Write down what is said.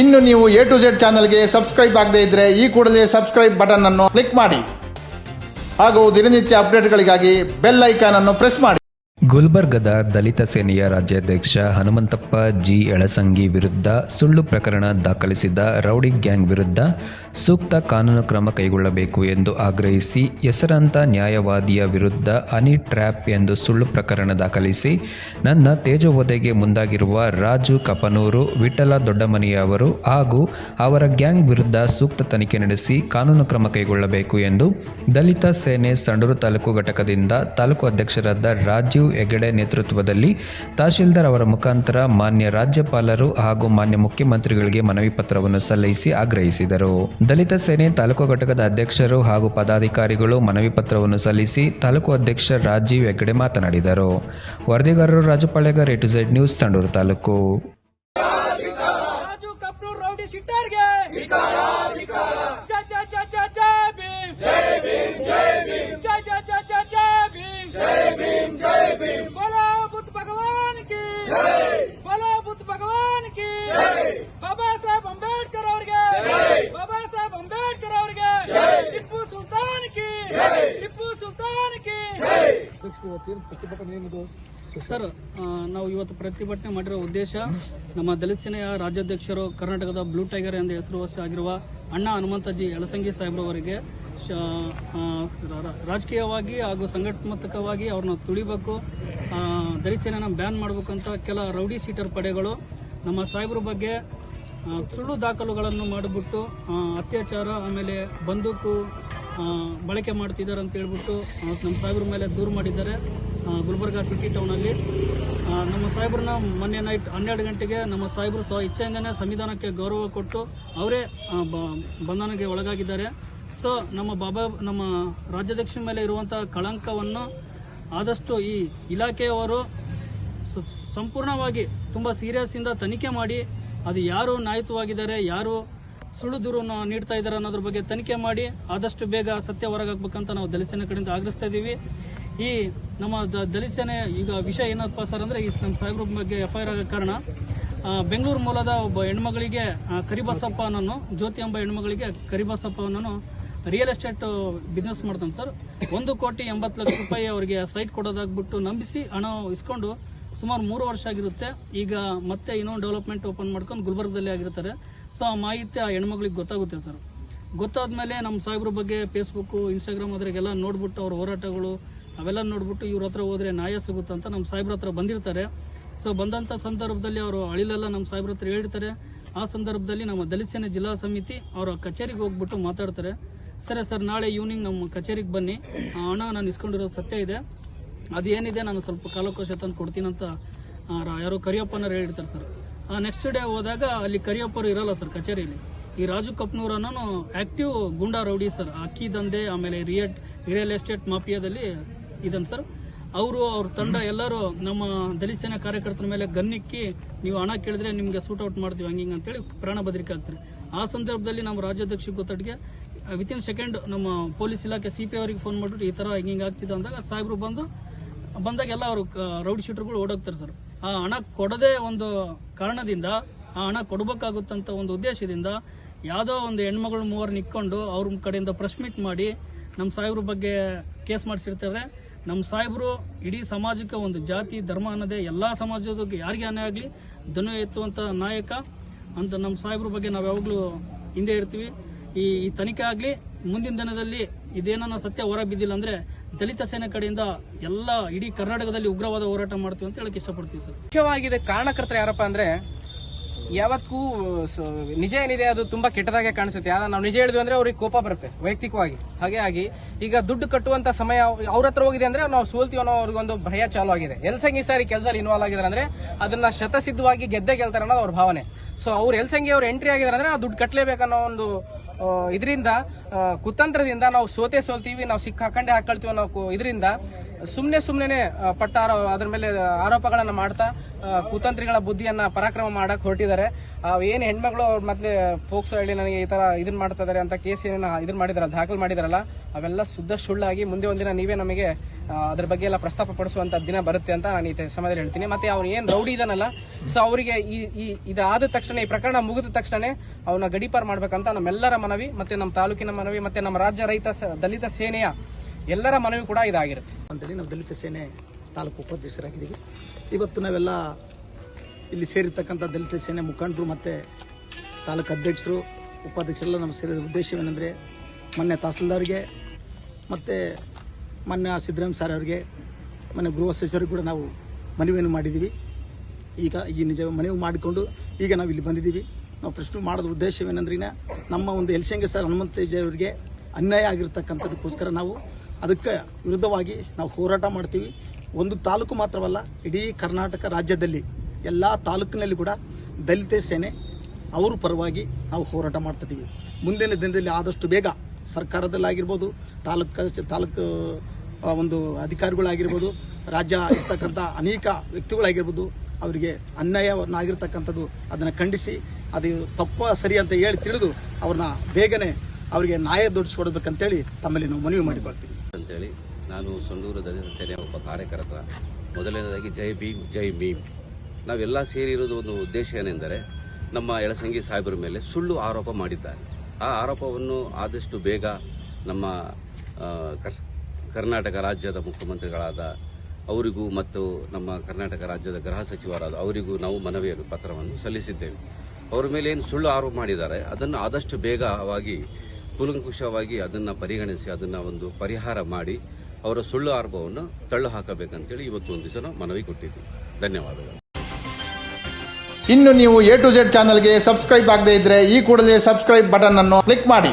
ಇನ್ನು ನೀವು A to Z ಚಾನಲ್ಗೆ ಸಬ್ಸ್ಕ್ರೈಬ್ ಆಗದೇ ಇದ್ರೆ ಈ ಕೂಡಲೇ ಸಬ್ಸ್ಕ್ರೈಬ್ ಬಟನ್ ಅನ್ನು ಕ್ಲಿಕ್ ಮಾಡಿ. ಹಾಗೂ ದಿನನಿತ್ಯ ಅಪ್ಡೇಟ್ಗಳಿಗಾಗಿ ಬೆಲ್ ಐಕಾನ್ ಅನ್ನು ಪ್ರೆಸ್ ಮಾಡಿ. ಗುಲ್ಬರ್ಗದ ದಲಿತ ಸೇನೆಯ ರಾಜ್ಯಾಧ್ಯಕ್ಷ ಹನುಮಂತಪ್ಪ ಜಿ ಎಳಸಂಗಿ ವಿರುದ್ಧ ಸುಳ್ಳು ಪ್ರಕರಣ ದಾಖಲಿಸಿದ ರೌಡಿ ಗ್ಯಾಂಗ್ ವಿರುದ್ಧ ಸೂಕ್ತ ಕಾನೂನು ಕ್ರಮ ಕೈಗೊಳ್ಳಬೇಕು ಎಂದು ಆಗ್ರಹಿಸಿ ಹೆಸರಾಂತ ನ್ಯಾಯವಾದಿಯ ವಿರುದ್ಧ ಹನಿ ಟ್ರ್ಯಾಪ್ ಎಂದು ಸುಳ್ಳು ಪ್ರಕರಣ ದಾಖಲಿಸಿ, ನನ್ನ ತೇಜೋವಧೆಗೆ ಮುಂದಾಗಿರುವ ರಾಜು ಕಪನೂರು, ವಿಠಲ ದೊಡ್ಡಮನಿಯವರು ಹಾಗೂ ಅವರ ಗ್ಯಾಂಗ್ ವಿರುದ್ಧ ಸೂಕ್ತ ತನಿಖೆ ನಡೆಸಿ ಕಾನೂನು ಕ್ರಮ ಕೈಗೊಳ್ಳಬೇಕು ಎಂದು ದಲಿತ ಸೇನೆ ಸಂಡೂರು ತಾಲೂಕು ಘಟಕದಿಂದ ತಾಲೂಕು ಅಧ್ಯಕ್ಷರಾದ ರಾಜೀವ್ ಹೆಗಡೆ ನೇತೃತ್ವದಲ್ಲಿ ತಹಶೀಲ್ದಾರ್ ಅವರ ಮುಖಾಂತರ ಮಾನ್ಯ ರಾಜ್ಯಪಾಲರು ಹಾಗೂ ಮಾನ್ಯ ಮುಖ್ಯಮಂತ್ರಿಗಳಿಗೆ ಮನವಿ ಪತ್ರವನ್ನು ಸಲ್ಲಿಸಿ ಆಗ್ರಹಿಸಿದರು. ದಲಿತ ಸೇನೆ ತಾಲೂಕು ಘಟಕದ ಅಧ್ಯಕ್ಷರು ಹಾಗೂ ಪದಾಧಿಕಾರಿಗಳು ಮನವಿ ಪತ್ರವನ್ನು ಸಲ್ಲಿಸಿ ತಾಲೂಕು ಅಧ್ಯಕ್ಷ ರಾಜೀವ್ ಹೆಗ್ಡೆ ಮಾತನಾಡಿದರು. ವರದಿಗಾರರು Rajapalegar A to Z news, Sandur taluk. Sir ನಾವು ಇವತ್ತು ಪ್ರತಿಭಟನೆ ಮಾಡಿರೋ ಉದ್ದೇಶ ನಮ್ಮ ದಲಿತ ಸೇನೆಯ ರಾಜ್ಯಾಧ್ಯಕ್ಷರು, ಕರ್ನಾಟಕದ ಬ್ಲೂ ಟೈಗರ್ ಎಂದು ಹೆಸರುವಾಸಿ ಆಗಿರುವ ಅಣ್ಣ ಹನುಮಂತಜಿ ಯಲಸಂಗಿ ಸಾಹೇಬ್ರವರಿಗೆ ರಾಜಕೀಯವಾಗಿ ಹಾಗೂ ಸಂಘಟನಾತ್ಮಕವಾಗಿ ಅವ್ರನ್ನ ತುಳಿಬೇಕು ದಲಿತ ಸೇನೆನ ಬ್ಯಾನ್ ಅಂತ ಕೆಲ ರೌಡಿ ಸೀಟರ್ ಪಡೆಗಳು ನಮ್ಮ ಸಾಹೇಬ್ರ ಬಗ್ಗೆ ಸುಳ್ಳು ದಾಖಲುಗಳನ್ನು ಮಾಡಿಬಿಟ್ಟು ಅತ್ಯಾಚಾರ, ಆಮೇಲೆ ಬಂದೂಕು ಬಳಕೆ ಮಾಡ್ತಿದ್ದಾರೆ ಅಂತ ಹೇಳ್ಬಿಟ್ಟು ನಮ್ಮ ಸಾಹೇಬ್ರ ಮೇಲೆ ದೂರು ಮಾಡಿದ್ದಾರೆ ಗುಲ್ಬರ್ಗ ಸಿಟಿ ಟೌನಲ್ಲಿ ನಮ್ಮ ಸಾಹೇಬ್ರನ್ನ ಮೊನ್ನೆ ನೈಟ್ ಹನ್ನೆರಡು ಗಂಟೆಗೆ ನಮ್ಮ ಸಾಹೇಬ್ರು ಸ್ವ ಇಚ್ಛೆಯಿಂದನೇ ಸಂವಿಧಾನಕ್ಕೆ ಗೌರವ ಕೊಟ್ಟು ಅವರೇ ಬಂಧನಕ್ಕೆ ಒಳಗಾಗಿದ್ದಾರೆ. ಸೊ ನಮ್ಮ ಬಾಬಾ, ನಮ್ಮ ರಾಜ್ಯಾಧ್ಯಕ್ಷ ಮೇಲೆ ಇರುವಂಥ ಕಳಂಕವನ್ನು ಆದಷ್ಟು ಈ ಇಲಾಖೆಯವರು ಸಂಪೂರ್ಣವಾಗಿ ತುಂಬ ಸೀರಿಯಸ್ ಇಂದ ತನಿಖೆ ಮಾಡಿ, ಅದು ಯಾರು ನ್ಯಾಯಯುತವಾಗಿದ್ದಾರೆ, ಯಾರು ಸುಳ್ಳು ದೂರನ್ನು ನೀಡ್ತಾ ಇದ್ದಾರೆ ಅನ್ನೋದ್ರ ಬಗ್ಗೆ ತನಿಖೆ ಮಾಡಿ ಆದಷ್ಟು ಬೇಗ ಸತ್ಯ ಹೊರಗಾಕ್ಬೇಕಂತ ನಾವು ದಲಿತ ಸೇನೆ ಕಡೆಯಿಂದ ಆಗ್ರಹಿಸ್ತಾ ಇದ್ದೀವಿ ಈ ನಮ್ಮ ದ- ದಲಿತ ಸೇನೆ ಈಗ ವಿಷಯ ಏನಪ್ಪ ಸರ್ ಅಂದರೆ ಈ ನಮ್ಮ ಸಾಹೇಬ್ರ ಬಗ್ಗೆ ಎಫ್ ಐ ಆರ್ ಆಗೋ ಕಾರಣ ಬೆಂಗಳೂರು ಮೂಲದ ಒಬ್ಬ ಹೆಣ್ಮಗಳಿಗೆ ಕರಿಬಸಪ್ಪ ಅನ್ನೋನು, ಜ್ಯೋತಿ ಎಂಬ ಹೆಣ್ಮಗಳಿಗೆ ಕರಿಬಸಪ್ಪ ಅನ್ನೋನು ರಿಯಲ್ ಎಸ್ಟೇಟ್ ಬಿಸ್ನೆಸ್ ಮಾಡ್ತಾನೆ ಸರ್. ಒಂದು ಕೋಟಿ ಎಂಬತ್ತು ಲಕ್ಷ ರೂಪಾಯಿ ಅವರಿಗೆ ಸೈಟ್ ಕೊಡೋದಾಗ್ಬಿಟ್ಟು ನಂಬಿಸಿ ಹಣ ಇಸ್ಕೊಂಡು ಸುಮಾರು ಮೂರು ವರ್ಷ ಆಗಿರುತ್ತೆ. ಈಗ ಮತ್ತೆ ಇನ್ನೊಂದು ಡೆವಲಪ್ಮೆಂಟ್ ಓಪನ್ ಮಾಡ್ಕೊಂಡು ಗುಲ್ಬರ್ಗದಲ್ಲಿ ಆಗಿರ್ತಾರೆ. ಸೊ ಆ ಮಾಹಿತಿ ಆ ಹೆಣ್ಮಗಳಿಗೆ ಗೊತ್ತಾಗುತ್ತೆ ಸರ್. ಗೊತ್ತಾದ್ಮೇಲೆ ನಮ್ಮ ಸಾಹೇಬ್ರ ಬಗ್ಗೆ ಫೇಸ್ಬುಕ್ ಇನ್ಸ್ಟಾಗ್ರಾಮ್ ಅದ್ರಾಗೆಲ್ಲ ನೋಡ್ಬಿಟ್ಟು ಅವ್ರ ಹೋರಾಟಗಳು ಅವೆಲ್ಲ ನೋಡ್ಬಿಟ್ಟು ಇವ್ರ ಹತ್ರ ಹೋದ್ರೆ ನ್ಯಾಯ ಸಿಗುತ್ತಂತ ನಮ್ಮ ಸಾಹೇಬ್ರ ಹತ್ರ ಬಂದಿರ್ತಾರೆ. ಸೊ ಬಂದಂಥ ಸಂದರ್ಭದಲ್ಲಿ ಅವರು ಅಳಿಲೆಲ್ಲ ನಮ್ಮ ಸಾಹೇಬ್ರ ಹತ್ರ ಹೇಳ್ತಾರೆ. ಆ ಸಂದರ್ಭದಲ್ಲಿ ನಮ್ಮ ದಲಿತ ಜಿಲ್ಲಾ ಸಮಿತಿ ಅವರ ಕಚೇರಿಗೆ ಹೋಗ್ಬಿಟ್ಟು ಮಾತಾಡ್ತಾರೆ. ಸರಿ ಸರ್, ನಾಳೆ ಈವ್ನಿಂಗ್ ನಮ್ಮ ಕಚೇರಿಗೆ ಬನ್ನಿ. ಆ ಹಣ ನಾನು ಇಸ್ಕೊಂಡಿರೋದು ಸತ್ಯ ಇದೆ. ಅದೇನಿದೆ, ನಾನು ಸ್ವಲ್ಪ ಕಾಲಕೋಶ ತಂದು ಕೊಡ್ತೀನಂತ ಯಾರೋ ಕರಿಯಪ್ಪನವ್ರು ಹೇಳಿರ್ತಾರೆ ಸರ್. ನೆಕ್ಸ್ಟ್ ಡೇ ಹೋದಾಗ ಅಲ್ಲಿ ಕರಿಯಪ್ಪರು ಇರಲ್ಲ ಸರ್ ಕಚೇರಿಯಲ್ಲಿ. ಈ ರಾಜು ಕಪ್ನೂರ್ ಅನ್ನೋನು ಆಕ್ಟಿವ್ ಗುಂಡಾ ರೌಡಿ ಸರ್ ಅಕ್ಕಿ ದಂಧೆ, ಆಮೇಲೆ ರಿಯಲ್ ರಿಯಲ್ ಎಸ್ಟೇಟ್ ಮಾಫಿಯಾದಲ್ಲಿ ಇದನ್ ಸರ್ ಅವರು, ಅವ್ರ ತಂಡ ಎಲ್ಲರೂ ನಮ್ಮ ದಲಿತ ಸೇನಾ ಕಾರ್ಯಕರ್ತರ ಮೇಲೆ ಗನ್ನಿಕ್ಕಿ ನೀವು ಹಣ ಕೇಳಿದ್ರೆ ನಿಮಗೆ ಸೂಟ್ ಔಟ್ ಮಾಡ್ತೀವಿ, ಹಂಗೆ ಹಿಂಗೆ ಅಂತೇಳಿ ಪ್ರಾಣ ಬದರಿಕೆ ಆಗ್ತಾರೆ ಆ ಸಂದರ್ಭದಲ್ಲಿ ನಮ್ಮ ರಾಜ್ಯಾಧ್ಯಕ್ಷ ಗೊತ್ತಟ್ಟಿಗೆ ವಿತಿನ್ ಸೆಕೆಂಡ್ ನಮ್ಮ ಪೊಲೀಸ್ ಇಲಾಖೆ ಸಿ ಪಿ ಅವರಿಗೆ ಫೋನ್ ಮಾಡಿಬಿಟ್ಟು ಈ ಥರ ಹಿಂಗೆ ಆಗ್ತಿದೆ ಅಂದಾಗ ಸಾಹೇಬರು ಬಂದು ಬಂದಾಗ ಎಲ್ಲ ಅವರು ರೌಡಿ ಶೀಟರ್ಗಳು ಓಡೋಗ್ತಾರೆ ಸರ್ ಆ ಹಣ ಕೊಡದೇ ಒಂದು ಕಾರಣದಿಂದ, ಆ ಹಣ ಕೊಡಬೇಕಾಗುತ್ತಂತ ಒಂದು ಉದ್ದೇಶದಿಂದ ಯಾವುದೋ ಒಂದು ಹೆಣ್ಮಗಳು ಮೂವರು ನಿಕ್ಕೊಂಡು ಅವ್ರ ಕಡೆಯಿಂದ ಪ್ರೆಸ್ ಮೀಟ್ ಮಾಡಿ ನಮ್ಮ ಸಾಹೇಬ್ರ ಬಗ್ಗೆ ಕೇಸ್ ಮಾಡಿಸಿರ್ತಾರೆ. ನಮ್ಮ ಸಾಹೇಬರು ಇಡೀ ಸಮಾಜಕ್ಕೆ ಒಂದು ಜಾತಿ, ಧರ್ಮ ಅನ್ನೋದೇ ಎಲ್ಲ ಸಮಾಜದ ಯಾರಿಗೆ ಅನ್ಯಾಯ ಆಗಲಿ ಧ್ವನಿ ಎತ್ತುವಂಥ ನಾಯಕ ಅಂತ ನಮ್ಮ ಸಾಹೇಬ್ರ ಬಗ್ಗೆ ನಾವು ಯಾವಾಗಲೂ ಹಿಂದೆ ಇರ್ತೀವಿ. ಈ ಈ ತನಿಖೆ ಆಗಲಿ ಮುಂದಿನ ದಿನದಲ್ಲಿ ಇದೇನನ್ನ ಸತ್ಯ ಹೊರ ಬಿದ್ದಿಲ್ಲ ಅಂದ್ರೆ ದಲಿತ ಸೇನೆ ಕಡೆಯಿಂದ ಎಲ್ಲ ಇಡೀ ಕರ್ನಾಟಕದಲ್ಲಿ ಉಗ್ರವಾದ ಹೋರಾಟ ಮಾಡ್ತೀವಿ ಅಂತ ಹೇಳಕ್ ಇಷ್ಟಪಡ್ತೀವಿ ಸರ್. ಮುಖ್ಯವಾಗಿದೆ ಕಾರಣಕರ್ತರು ಯಾರಪ್ಪ ಅಂದ್ರೆ ಯಾವತ್ತೂ ನಿಜ ಏನಿದೆ ಅದು ತುಂಬಾ ಕೆಟ್ಟದಾಗೆ ಕಾಣಿಸುತ್ತೆ. ನಾವು ನಿಜ ಹೇಳಿದ್ವಿ ಅಂದ್ರೆ ಅವ್ರಿಗೆ ಕೋಪ ಬರುತ್ತೆ, ವೈಯಕ್ತಿಕವಾಗಿ. ಹಾಗೆ ಆಗಿ, ಈಗ ದುಡ್ಡು ಕಟ್ಟುವಂತ ಸಮಯ ಅವ್ರ ಹತ್ರ ಹೋಗಿದೆ ಅಂದ್ರೆ ನಾವು ಸೋಲ್ತೀವಿ ಅನ್ನೋ ಅವ್ರಿಗೆ ಒಂದು ಭಯ ಚಾಲು ಆಗಿದೆ. ಎಲ್ಸಂಗಿ ಸಾರಿ ಕೆಲಸದಲ್ಲಿ ಇನ್ವಾಲ್ವ್ ಆಗಿದ್ರೆ ಅಂದ್ರೆ ಅದನ್ನ ಶತಸಿದ್ಧವಾಗಿ ಗೆದ್ದೆ ಗೆಲ್ತಾರೆ ಅನ್ನೋದು ಅವ್ರ ಭಾವನೆ. ಸೊ ಅವ್ರು ಎಲ್ಸಂಗಿ ಅವ್ರು ಎಂಟ್ರಿ ಆಗಿದ್ದಾರೆ ಅಂದ್ರೆ ಆ ದುಡ್ಡು ಕಟ್ಟಲೇಬೇಕನ್ನೋ ಒಂದು ಇದರಿಂದ ಕುತಂತ್ರದಿಂದ ನಾವು ಸೋತೆ ಸೋಲ್ತೀವಿ, ನಾವು ಸಿಕ್ಕ ಹಾಕೊಂಡೆ ಹಾಕೊಳ್ತೀವಿ ನಾವು ಇದರಿಂದ ಸುಮ್ಮನೆ ಸುಮ್ಮನೆ ಪಟ್ಟ ಅದ್ರ ಮೇಲೆ ಆರೋಪಗಳನ್ನ ಮಾಡ್ತಾ ಕುತಂತ್ರಿಗಳ ಬುದ್ಧಿಯನ್ನ ಪರಾಕ್ರಮ ಮಾಡಕ್ ಹೊರಟಿದ್ದಾರೆ. ಏನು ಹೆಣ್ಮಗಳು ಮತ್ತೆ ಫೋಕ್ಸ್ ಹೇಳಿ ನನಗೆ ಈ ತರ ಇದನ್ ಮಾಡ್ತಾ ಇದಾರೆ ಅಂತ ಕೇಸ್ ಏನೇನು ಇದನ್ ಮಾಡಿದಾರಲ್ಲ ದಾಖಲು ಮಾಡಿದಾರಲ್ಲ, ಅವೆಲ್ಲ ಶುದ್ಧ ಸುಳ್ಳಾಗಿ ಮುಂದೆ ಒಂದಿನ ನೀವೇ ನಮಗೆ ಅದ್ರ ಬಗ್ಗೆ ಎಲ್ಲ ಪ್ರಸ್ತಾಪ ಪಡಿಸುವಂತ ದಿನ ಬರುತ್ತೆ ಅಂತ ನಾನು ಈ ಸಮಯದಲ್ಲಿ ಹೇಳ್ತೀನಿ. ಮತ್ತೆ ಅವ್ನು ಏನ್ ರೌಡಿ ಇದಾನಲ್ಲ ಸೊ ಅವರಿಗೆ ಈ ಇದಾದ ತಕ್ಷಣ, ಈ ಪ್ರಕರಣ ಮುಗಿದ ತಕ್ಷಣ ಅವನ ಗಡೀಪಾರ್ ಮಾಡ್ಬೇಕಂತ ನಮ್ಮೆಲ್ಲರ ಮನವಿ, ಮತ್ತೆ ನಮ್ಮ ತಾಲೂಕಿನ ಮನವಿ, ಮತ್ತೆ ನಮ್ಮ ರಾಜ್ಯ ರೈತ ದಲಿತ ಸೇನೆಯ ಎಲ್ಲರ ಮನವಿ ಕೂಡ ಇದಾಗಿರುತ್ತೆ. ಅಂತೇಳಿ ನಾವು ದಲಿತ ಸೇನೆ ತಾಲೂಕು ಉಪಾಧ್ಯಕ್ಷರಾಗಿದ್ದೀವಿ. ಇವತ್ತು ನಾವೆಲ್ಲ ಇಲ್ಲಿ ಸೇರಿರ್ತಕ್ಕಂಥ ದಲಿತ ಸೇನೆ ಮುಖಂಡರು ಮತ್ತು ತಾಲೂಕು ಅಧ್ಯಕ್ಷರು, ಉಪಾಧ್ಯಕ್ಷರೆಲ್ಲ ನಮ್ಮ ಸೇರಿದ ಉದ್ದೇಶವೇನೆಂದರೆ ಮೊನ್ನೆ ತಹಸೀಲ್ದಾರ್ಗೆ ಮತ್ತು ಮೊನ್ನೆ ಸಿದ್ದರಾಮಯ್ಯ ಸರ್ ಅವರಿಗೆ ಮೊನ್ನೆ ಗೃಹ ಸಚಿವರಿಗೆ ಕೂಡ ನಾವು ಮನವಿಯನ್ನು ಮಾಡಿದ್ದೀವಿ. ಈಗ ಈ ನಿಜ ಮನವಿ ಮಾಡಿಕೊಂಡು ಈಗ ನಾವು ಇಲ್ಲಿ ಬಂದಿದ್ದೀವಿ. ನಾವು ಪ್ರಶ್ನೆ ಮಾಡೋದ್ರ ಉದ್ದೇಶವೇನೆಂದ್ರಿನ ನಮ್ಮ ಒಂದು ಎಲ್ಶಂಗೆ ಸರ್ ಹನುಮಂತೇಜಿ ಅವರಿಗೆ ಅನ್ಯಾಯ ಆಗಿರ್ತಕ್ಕಂಥದಕ್ಕೋಸ್ಕರ ನಾವು ಅದಕ್ಕೆ ವಿರುದ್ಧವಾಗಿ ನಾವು ಹೋರಾಟ ಮಾಡ್ತೀವಿ. ಒಂದು ತಾಲೂಕು ಮಾತ್ರವಲ್ಲ, ಇಡೀ ಕರ್ನಾಟಕ ರಾಜ್ಯದಲ್ಲಿ, ಎಲ್ಲ ತಾಲೂಕಿನಲ್ಲಿ ಕೂಡ ದಲಿತ ಸೇನೆ ಅವರ ಪರವಾಗಿ ನಾವು ಹೋರಾಟ ಮಾಡ್ತಿದ್ದೀವಿ. ಮುಂದಿನ ದಿನದಲ್ಲಿ ಆದಷ್ಟು ಬೇಗ ಸರ್ಕಾರದಲ್ಲಾಗಿರ್ಬೋದು, ತಾಲೂಕು ತಾಲೂಕು ಒಂದು ಅಧಿಕಾರಿಗಳಾಗಿರ್ಬೋದು, ರಾಜ್ಯ ಇರ್ತಕ್ಕಂಥ ಅನೇಕ ವ್ಯಕ್ತಿಗಳಾಗಿರ್ಬೋದು, ಅವರಿಗೆ ಅನ್ಯಾಯವನ್ನಾಗಿರ್ತಕ್ಕಂಥದ್ದು ಅದನ್ನು ಖಂಡಿಸಿ, ಅದು ತಪ್ಪ ಸರಿ ಅಂತ ಹೇಳಿ ತಿಳಿದು ಅವ್ರನ್ನ ಬೇಗನೆ ಅವರಿಗೆ ನ್ಯಾಯ ದೊಡ್ಡಿಸ್ಕೊಡ್ಬೇಕಂತೇಳಿ ತಮ್ಮಲ್ಲಿ ನಾವು ಮನವಿ ಮಾಡಿಕೊಳ್ತೀವಿ. ಅಂತೇಳಿ ನಾನು ಸೊಂಡೂರು ದಲಿತ ಸೇನೆಯ ಒಬ್ಬ ಕಾರ್ಯಕರ್ತ ಮೊದಲನೇದಾಗಿ ಜೈ ಭೀಮ್ ಜೈ ಭೀಮ್ ನಾವೆಲ್ಲ ಸೇರಿರೋದು ಒಂದು ಉದ್ದೇಶ ಏನೆಂದರೆ ನಮ್ಮ ಎಳಸಂಗಿ ಸಾಹೇಬರ ಮೇಲೆ ಸುಳ್ಳು ಆರೋಪ ಮಾಡಿದ್ದಾರೆ. ಆ ಆರೋಪವನ್ನು ಆದಷ್ಟು ಬೇಗ ನಮ್ಮ ಕರ್ನಾಟಕ ರಾಜ್ಯದ ಮುಖ್ಯಮಂತ್ರಿಗಳಾದ ಅವರಿಗೂ ಮತ್ತು ನಮ್ಮ ಕರ್ನಾಟಕ ರಾಜ್ಯದ ಗೃಹ ಸಚಿವರಾದ ಅವರಿಗೂ ನಾವು ಮನವಿಯನ್ನು, ಪತ್ರವನ್ನು ಸಲ್ಲಿಸಿದ್ದೇವೆ. ಅವರ ಮೇಲೆ ಏನು ಸುಳ್ಳು ಆರೋಪ ಮಾಡಿದ್ದಾರೆ, ಅದನ್ನು ಆದಷ್ಟು ಬೇಗವಾಗಿ, ಕೂಲಂಕುಷವಾಗಿ ಅದನ್ನು ಪರಿಗಣಿಸಿ, ಅದನ್ನು ಒಂದು ಪರಿಹಾರ ಮಾಡಿ ಅವರ ಸುಳ್ಳು ಆರೋಪವನ್ನು ತಳ್ಳು ಹಾಕಬೇಕಂತೇಳಿ ಇವತ್ತು ಒಂದು ದಿವಸ ನಾವು ಮನವಿ ಕೊಟ್ಟಿದ್ದೀವಿ. ಧನ್ಯವಾದಗಳು. ಇನ್ನು ನೀವು ಎ ಟು ಜೆಡ್ ಚಾನಲ್ಗೆ ಸಬ್ಸ್ಕ್ರೈಬ್ ಆಗದೇ ಇದ್ರೆ ಈ ಕೂಡಲೇ ಸಬ್ಸ್ಕ್ರೈಬ್ ಬಟನ್ ಅನ್ನು ಕ್ಲಿಕ್ ಮಾಡಿ.